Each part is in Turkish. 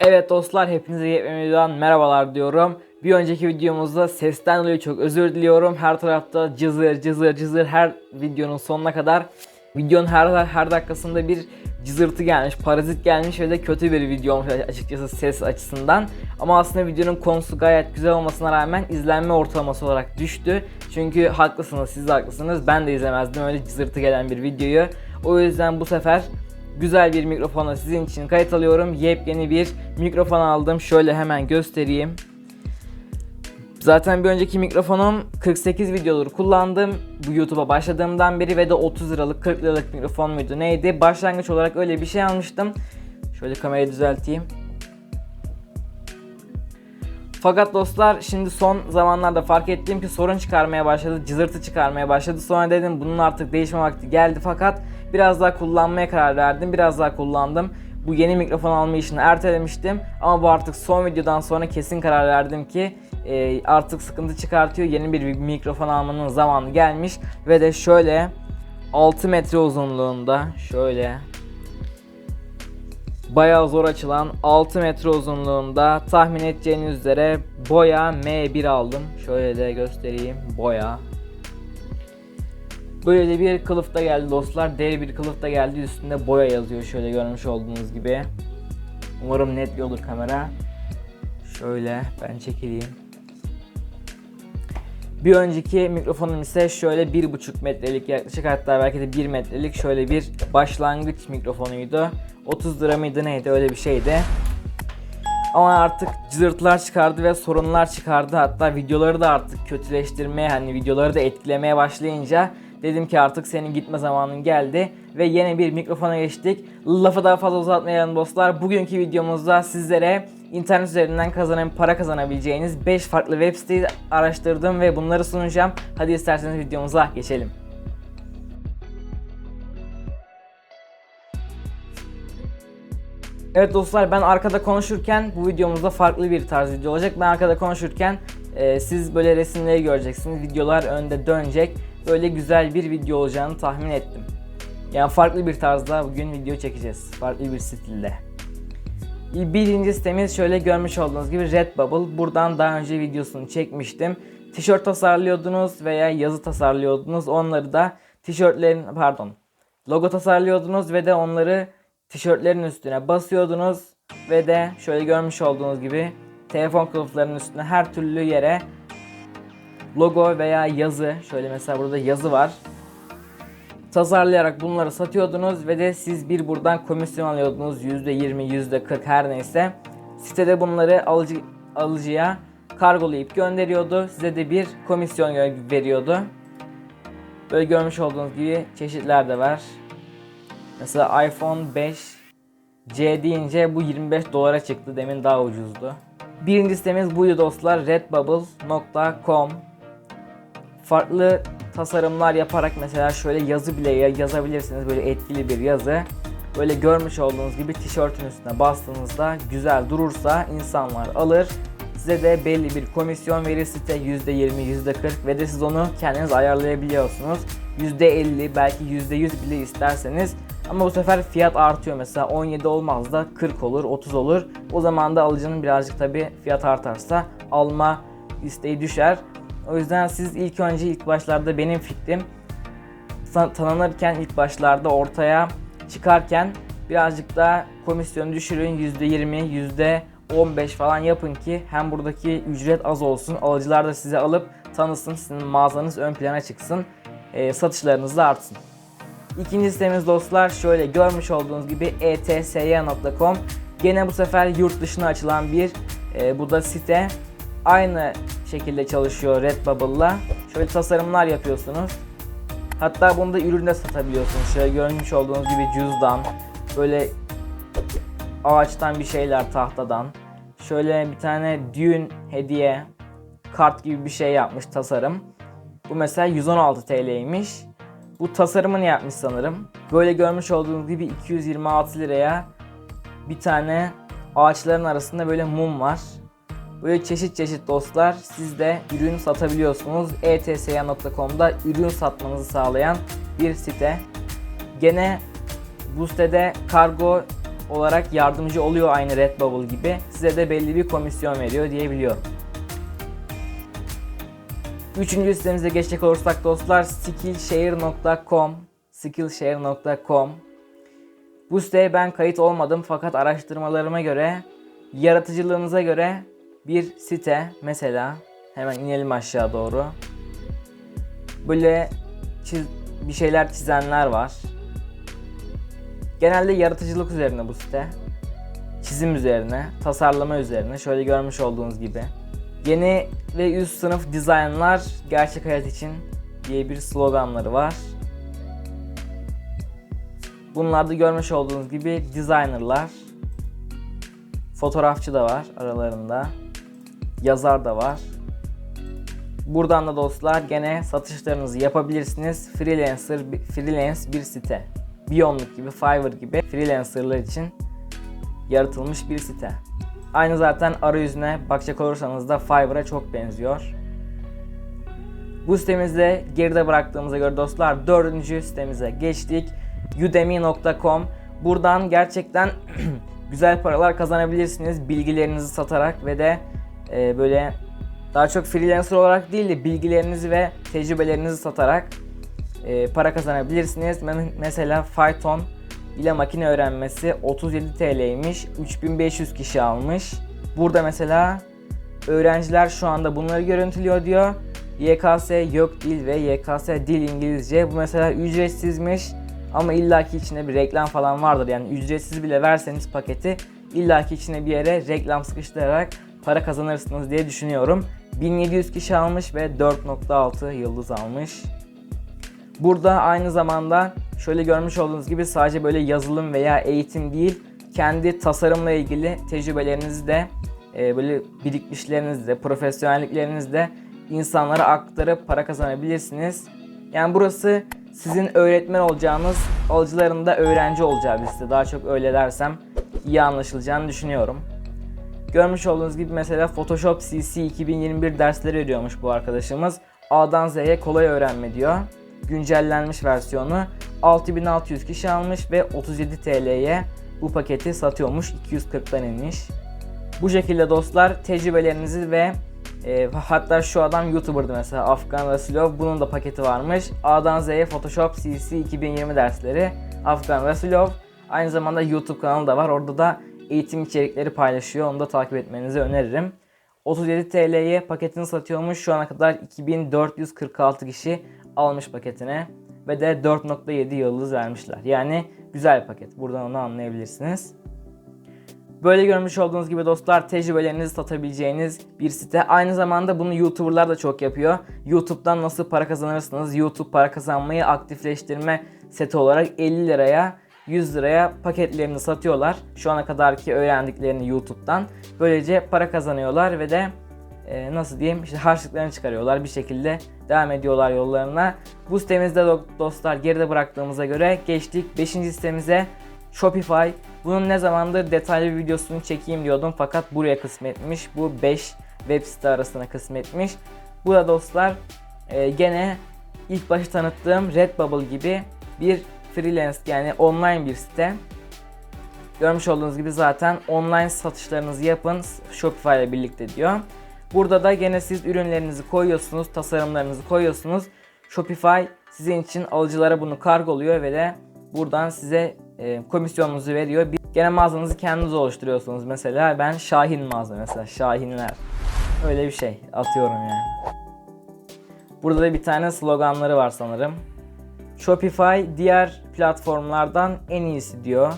Evet dostlar hepinize yepyeni merhabalar diyorum. Bir önceki videomuzda sesten dolayı çok özür diliyorum. Her tarafta cızır cızır cızır her videonun sonuna kadar videonun her her dakikasında bir cızırtı gelmiş, parazit gelmiş ve de kötü bir video olmuş açıkçası ses açısından. Ama aslında videonun konusu gayet güzel olmasına rağmen izlenme ortalaması olarak düştü. Çünkü haklısınız, siz de haklısınız. Ben de izlemezdim öyle cızırtı gelen bir videoyu. O yüzden bu sefer güzel bir mikrofona sizin için kayıt alıyorum. Yepyeni bir mikrofon aldım. Şöyle hemen göstereyim. Zaten bir önceki mikrofonum 48 videoları kullandım. Bu YouTube'a başladığımdan beri ve de 30 liralık 40 liralık mikrofon muydu neydi? Başlangıç olarak öyle bir şey almıştım. Şöyle kamerayı düzelteyim. Fakat dostlar şimdi son zamanlarda fark ettiğim ki sorun çıkarmaya başladı, cızırtı çıkarmaya başladı. Sonra dedim bunun artık değişme vakti geldi fakat biraz daha kullanmaya karar verdim. Biraz daha kullandım. Bu yeni mikrofon alma işini ertelemiştim ama bu artık son videodan sonra kesin karar verdim ki e, artık sıkıntı çıkartıyor. Yeni bir mikrofon almanın zamanı gelmiş ve de şöyle 6 metre uzunluğunda şöyle bayağı zor açılan 6 metre uzunluğunda tahmin edeceğiniz üzere boya M1 aldım. Şöyle de göstereyim boya. Böyle de bir kılıfta geldi dostlar. Dev bir kılıfta geldi. Üstünde boya yazıyor şöyle görmüş olduğunuz gibi. Umarım net olur kamera. Şöyle ben çekileyim. Bir önceki mikrofonum ise şöyle 1,5 metrelik yaklaşık hatta belki de 1 metrelik şöyle bir başlangıç mikrofonuydu. 30 lira mıydı neydi öyle bir şeydi. Ama artık cızırtılar çıkardı ve sorunlar çıkardı. Hatta videoları da artık kötüleştirmeye hani videoları da etkilemeye başlayınca dedim ki artık senin gitme zamanın geldi ve yeni bir mikrofona geçtik. Lafı daha fazla uzatmayalım dostlar. Bugünkü videomuzda sizlere internet üzerinden kazanan para kazanabileceğiniz 5 farklı web siteyi araştırdım ve bunları sunacağım. Hadi isterseniz videomuza geçelim. Evet dostlar ben arkada konuşurken bu videomuzda farklı bir tarz video olacak. Ben arkada konuşurken e, siz böyle resimleri göreceksiniz. Videolar önde dönecek. Böyle güzel bir video olacağını tahmin ettim. Yani farklı bir tarzda bugün video çekeceğiz. Farklı bir stilde. Birinci sitemiz şöyle görmüş olduğunuz gibi Redbubble. Buradan daha önce videosunu çekmiştim. Tişört tasarlıyordunuz veya yazı tasarlıyordunuz. Onları da tişörtlerin pardon logo tasarlıyordunuz ve de onları tişörtlerin üstüne basıyordunuz ve de şöyle görmüş olduğunuz gibi telefon kılıflarının üstüne her türlü yere logo veya yazı şöyle mesela burada yazı var. Tasarlayarak bunları satıyordunuz ve de siz bir buradan komisyon alıyordunuz. %20 %40 her neyse. Sitede bunları alıcı, alıcıya kargolayıp gönderiyordu. Size de bir komisyon veriyordu. Böyle görmüş olduğunuz gibi çeşitler de var. Mesela iPhone 5 C deyince bu 25 dolara çıktı. Demin daha ucuzdu. Birinci sitemiz buydu dostlar. redbubble.com Farklı tasarımlar yaparak mesela şöyle yazı bile yazabilirsiniz. Böyle etkili bir yazı. Böyle görmüş olduğunuz gibi tişörtün üstüne bastığınızda güzel durursa insanlar alır. Size de belli bir komisyon verir site %20, %40 ve de siz onu kendiniz ayarlayabiliyorsunuz. %50 belki %100 bile isterseniz ama bu sefer fiyat artıyor mesela 17 olmaz da 40 olur 30 olur. O zaman da alıcının birazcık tabi fiyat artarsa alma isteği düşer. O yüzden siz ilk önce ilk başlarda benim fikrim tanınırken ilk başlarda ortaya çıkarken birazcık da komisyonu düşürün %20 %15 falan yapın ki hem buradaki ücret az olsun alıcılar da size alıp tanısın sizin mağazanız ön plana çıksın e, satışlarınız da artsın. İkinci sitemiz dostlar şöyle görmüş olduğunuz gibi etsy.com Gene bu sefer yurt dışına açılan bir e, bu da site. Aynı şekilde çalışıyor Redbubble'la. Şöyle tasarımlar yapıyorsunuz. Hatta bunda ürün de satabiliyorsunuz. Şöyle görmüş olduğunuz gibi cüzdan, böyle ağaçtan bir şeyler tahtadan. Şöyle bir tane düğün hediye kart gibi bir şey yapmış tasarım. Bu mesela 116 TL'ymiş. Bu tasarımını yapmış sanırım. Böyle görmüş olduğunuz gibi 226 liraya bir tane ağaçların arasında böyle mum var. Böyle çeşit çeşit dostlar siz de ürün satabiliyorsunuz. etsya.com'da ürün satmanızı sağlayan bir site. Gene bu sitede kargo olarak yardımcı oluyor aynı Redbubble gibi. Size de belli bir komisyon veriyor diyebiliyor. Üçüncü sitemize geçecek olursak dostlar skillshare.com skillshare.com Bu siteye ben kayıt olmadım fakat araştırmalarıma göre yaratıcılığınıza göre bir site mesela hemen inelim aşağı doğru. Böyle çiz, bir şeyler çizenler var. Genelde yaratıcılık üzerine bu site. Çizim üzerine, tasarlama üzerine şöyle görmüş olduğunuz gibi. Yeni ve üst sınıf dizaynlar gerçek hayat için diye bir sloganları var. Bunlarda görmüş olduğunuz gibi designerlar, fotoğrafçı da var aralarında, yazar da var. Buradan da dostlar gene satışlarınızı yapabilirsiniz. Freelancer, freelance bir site. Beyondluk gibi, Fiverr gibi freelancerlar için yaratılmış bir site. Aynı zaten arayüzüne bakacak olursanız da Fiverr'a çok benziyor. Bu sitemizde geride bıraktığımıza göre dostlar dördüncü sitemize geçtik. Udemy.com Buradan gerçekten güzel paralar kazanabilirsiniz bilgilerinizi satarak ve de e, böyle daha çok freelancer olarak değil de bilgilerinizi ve tecrübelerinizi satarak e, para kazanabilirsiniz. Mesela Python ile makine öğrenmesi 37 TL'ymiş. 3500 kişi almış. Burada mesela öğrenciler şu anda bunları görüntülüyor diyor. YKS yok dil ve YKS dil İngilizce. Bu mesela ücretsizmiş. Ama illaki içinde bir reklam falan vardır. Yani ücretsiz bile verseniz paketi illaki içine bir yere reklam sıkıştırarak para kazanırsınız diye düşünüyorum. 1700 kişi almış ve 4.6 yıldız almış. Burada aynı zamanda şöyle görmüş olduğunuz gibi sadece böyle yazılım veya eğitim değil, kendi tasarımla ilgili tecrübelerinizi de e, böyle birikmişlerinizi de, profesyonelliklerinizi de insanlara aktarıp para kazanabilirsiniz. Yani burası sizin öğretmen olacağınız, alıcılarında öğrenci olacağı bir site. Daha çok öyle dersem iyi anlaşılacağını düşünüyorum. Görmüş olduğunuz gibi mesela Photoshop CC 2021 dersleri veriyormuş bu arkadaşımız. A'dan Z'ye kolay öğrenme diyor. Güncellenmiş versiyonu 6600 kişi almış ve 37 TL'ye bu paketi satıyormuş. 240'dan inmiş. Bu şekilde dostlar tecrübelerinizi ve e, hatta şu adam YouTuber'dı mesela Afgan Rasulov bunun da paketi varmış. A'dan Z'ye Photoshop CC 2020 dersleri Afgan Rasulov. Aynı zamanda YouTube kanalı da var. Orada da eğitim içerikleri paylaşıyor. Onu da takip etmenizi öneririm. 37 TL'ye paketini satıyormuş. Şu ana kadar 2446 kişi almış paketine. Ve de 4.7 yıldız vermişler. Yani güzel bir paket. Buradan onu anlayabilirsiniz. Böyle görmüş olduğunuz gibi dostlar tecrübelerinizi satabileceğiniz bir site. Aynı zamanda bunu YouTuber'lar da çok yapıyor. YouTube'dan nasıl para kazanırsınız? YouTube para kazanmayı aktifleştirme seti olarak 50 liraya 100 liraya paketlerini satıyorlar. Şu ana kadarki öğrendiklerini YouTube'dan. Böylece para kazanıyorlar ve de e, nasıl diyeyim işte harçlıklarını çıkarıyorlar bir şekilde devam ediyorlar yollarına. Bu sitemizde dostlar geride bıraktığımıza göre geçtik 5. sitemize Shopify. Bunun ne zamandır detaylı bir videosunu çekeyim diyordum fakat buraya kısmetmiş. Bu 5 web site arasına kısmetmiş. Bu da dostlar e, gene ilk başta tanıttığım Redbubble gibi bir freelance yani online bir site. Görmüş olduğunuz gibi zaten online satışlarınızı yapın Shopify ile birlikte diyor. Burada da gene siz ürünlerinizi koyuyorsunuz, tasarımlarınızı koyuyorsunuz. Shopify sizin için alıcılara bunu kargoluyor ve de buradan size e, komisyonunuzu veriyor. Gene mağazanızı kendiniz oluşturuyorsunuz. Mesela ben Şahin mağaza mesela Şahinler. Öyle bir şey atıyorum yani. Burada da bir tane sloganları var sanırım. Shopify diğer platformlardan en iyisi diyor.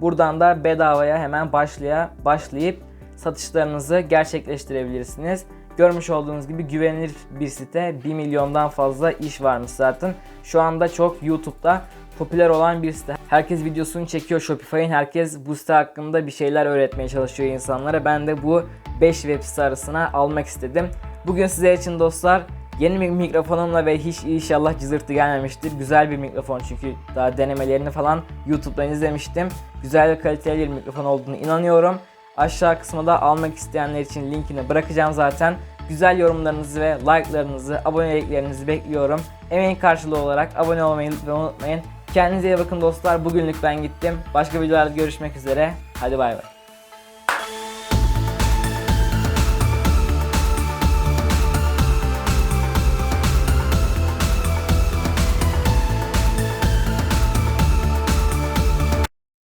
Buradan da bedavaya hemen başlaya başlayıp satışlarınızı gerçekleştirebilirsiniz. Görmüş olduğunuz gibi güvenilir bir site. 1 milyondan fazla iş varmış zaten. Şu anda çok YouTube'da popüler olan bir site. Herkes videosunu çekiyor Shopify'in. Herkes bu site hakkında bir şeyler öğretmeye çalışıyor insanlara. Ben de bu 5 web site arasına almak istedim. Bugün size için dostlar Yeni bir mikrofonumla ve hiç inşallah cızırtı gelmemiştir. Güzel bir mikrofon çünkü daha denemelerini falan YouTube'dan izlemiştim. Güzel ve kaliteli bir mikrofon olduğunu inanıyorum. Aşağı kısmında almak isteyenler için linkini bırakacağım zaten. Güzel yorumlarınızı ve like'larınızı, aboneliklerinizi bekliyorum. Emeğin karşılığı olarak abone olmayı lütfen unutmayın. Kendinize iyi bakın dostlar. Bugünlük ben gittim. Başka videolarda görüşmek üzere. Hadi bay bay.